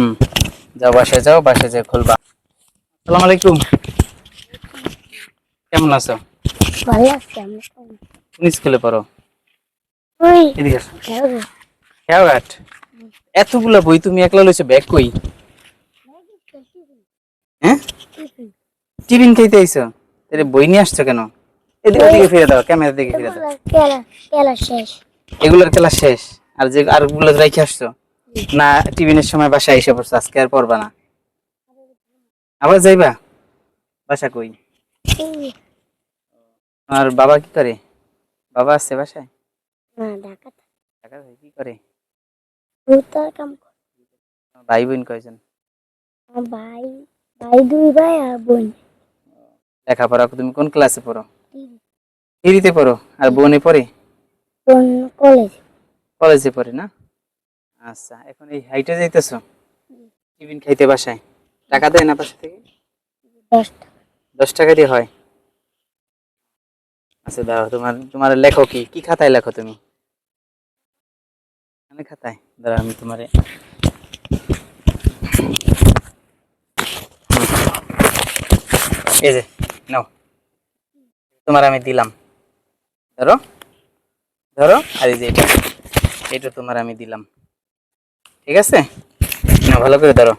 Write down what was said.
হুম। যাও বাসায় যাও বাসায় যাও খুলবা। আসসালামু আলাইকুম। কেমন আছো? ভালো আছে আমি কোন স্কুলে পড়ো? ওই। এদিকে খেয়াঘাট এতগুলা বই তুমি একলা লইছো ব্যাগ কই? হ্যাঁ? টিফিন খাইতে আইছো? তাহলে বই নিয়ে আসছো কেন? এদিকে ওদিকে ফিরে দাও ক্যামেরা দিকে ফিরে দাও। খেলা খেলা শেষ। এগুলোর খেলা শেষ। আর যে আরগুলো রেখে আসছো? না টিফিনের সময় বাসায় এসে পড়ছো আজকে আর পড়বা না। আবার যাইবা? বাসা কই? আর বাবা কি করে? বাবা আসছে বাসায়? না ঢাকা কি করে? ভূতার কাম করে। ভাই বোন কয়জন? ভাই ভাই দুই ভাই আর বোন। লেখাপড়া তুমি কোন ক্লাসে পড়ো। থ্রিতে পড়ো আর বোনে পড়ে? কলেজ কলেজে পড়ে না? আচ্ছা এখন এই হাইটে যাইতেছো? টিফিন খাইতে বাসায়? টাকা দেয় না বাসা থেকে? দশ টাকা। দিয়ে হয়? আচ্ছা দাও তোমার তোমার লেখো কি? কি খাতায় লেখো তুমি? মানে খাতায়? দাঁড়া আমি তোমারে এই যে নাও। তোমার আমি দিলাম। ধরো। ধরো আর এই যে এটা। এটা তোমার আমি দিলাম। ঠিক আছে? ভালো করে ধরো।